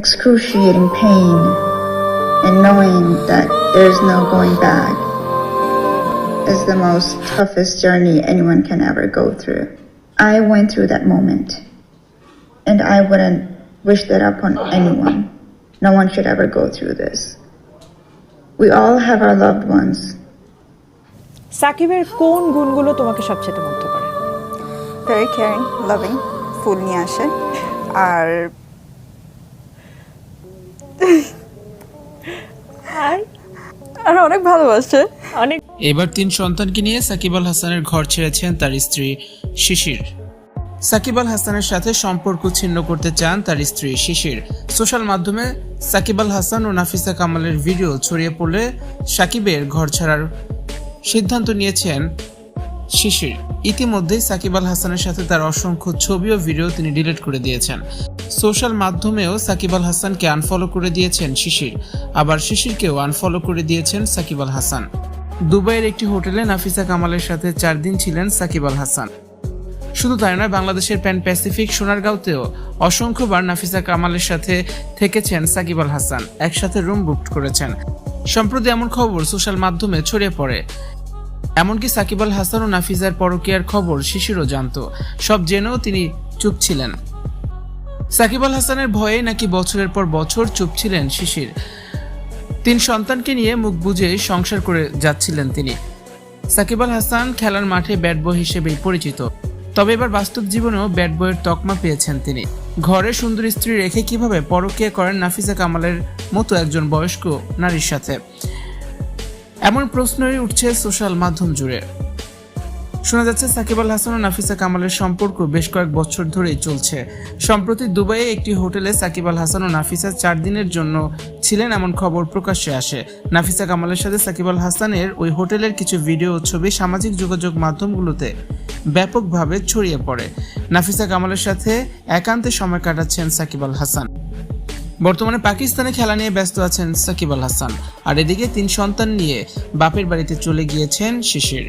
excruciating pain and knowing that there's no going back is the most toughest journey anyone can ever go through. I went through that moment and I wouldn't wish that upon anyone. No one should ever go through this. We all have our loved ones সাকিবের কোন গুণগুলো তোমাকে সবচেয়ে মুগ্ধ করে very caring loving ফুল নিয়ে আসে আর আর? আর অনেক ভালোবাসে। অনেক। এবার তিন সন্তানকে নিয়ে সাকিব আল হাসানের ঘর ছেড়েছেন তার স্ত্রী শিশির। সাকিব আল হাসানের সাথে সম্পর্ক ছিন্ন করতে চান তার স্ত্রী শিশির। সোশ্যাল মাধ্যমে সাকিব আল হাসান ও নাফিসা কামালের ভিডিও ছড়িয়ে পড়লে সাকিবের ঘর ছাড়ার সিদ্ধান্ত নিয়েছেন শিশির। ইতিমধ্যেই সাকিব আল হাসানের সাথে তার অসংখ্য ছবি ও ভিডিও তিনি ডিলিট করে দিয়েছেন। সোশ্যাল মাধ্যমেও সাকিব আল হাসানকে আনফলো করে দিয়েছেন শিশির। আবার শিশিরকেও আনফলো করে দিয়েছেন সাকিব আল হাসান। দুবাইয়ের একটি হোটেলে নাফিসা কামালের সাথে চার দিন ছিলেন সাকিব আল হাসান। শুধু তাই নয়, বাংলাদেশের প্যান প্যাসিফিক সোনারগাঁওতেও অসংখ্যবার নাফিসা কামালের সাথে থেকেছেন সাকিব আল হাসান, একসাথে রুম বুক করেছেন। সম্প্রতি এমন খবর সোশ্যাল মাধ্যমে ছড়িয়ে পড়ে। এমনকি সাকিব আল হাসান ও নাফিজার পরকীয়ার খবর শিশিরও জানতো। সব জেনেও তিনি চুপ ছিলেন। সাকিব আল হাসানের ভয়ে নাকি বছরের পর বছর চুপ ছিলেন শিশির? তিন সন্তানকে নিয়ে মুখ বুজে সংসার করে যাচ্ছিলেন তিনি। সাকিব আল হাসান খেলার মাঠে ব্যাট বয় হিসেবেই পরিচিত। তবে এবার বাস্তব জীবনেও ব্যাট বয়ের তকমা পেয়েছেন তিনি। ঘরে সুন্দর স্ত্রী রেখে কীভাবে পরকীয়া করেন নাফিসা কামালের মতো একজন বয়স্ক নারীর সাথে? এমন প্রশ্নই উঠছে সোশ্যাল মাধ্যম জুড়ে। শোনা যাচ্ছে সাকিব আল হাসান ও নাফিসা কামালের সম্পর্ক বেশ কয়েক বছর ধরেই চলছে। সম্প্রতি দুবাইয়ে একটি হোটেলে সাকিব আল হাসান ও নাফিসা চার দিনের জন্য ছিলেন এমন খবর প্রকাশ্যে আসে। নাফিসা কামালের সাথে সাকিব আল হাসানের ওই হোটেলের কিছু ভিডিও ছবি সামাজিক যোগাযোগ মাধ্যমগুলোতে ব্যাপকভাবে ছড়িয়ে পড়ে। নাফিসা কামালের সাথে একান্তে সময় কাটাচ্ছেন সাকিব আল হাসান। বর্তমানে পাকিস্তানে খেলা নিয়ে ব্যস্ত আছেন সাকিব আল হাসান। আর এদিকে তিন সন্তান নিয়ে বাপের বাড়িতে চলে গিয়েছেন শিশির।